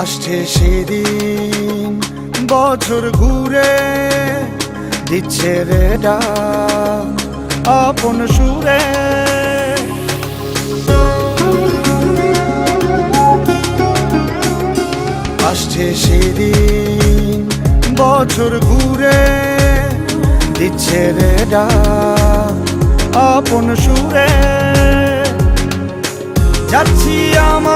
আসছে সেদিন, বছর ঘুরে দিচ্ছে রে ডাক আপন সুরে। আসছে সেদিন, বছর ঘুরে দিচ্ছে রে ডাক আপন সুরে। যাচ্ছি আমার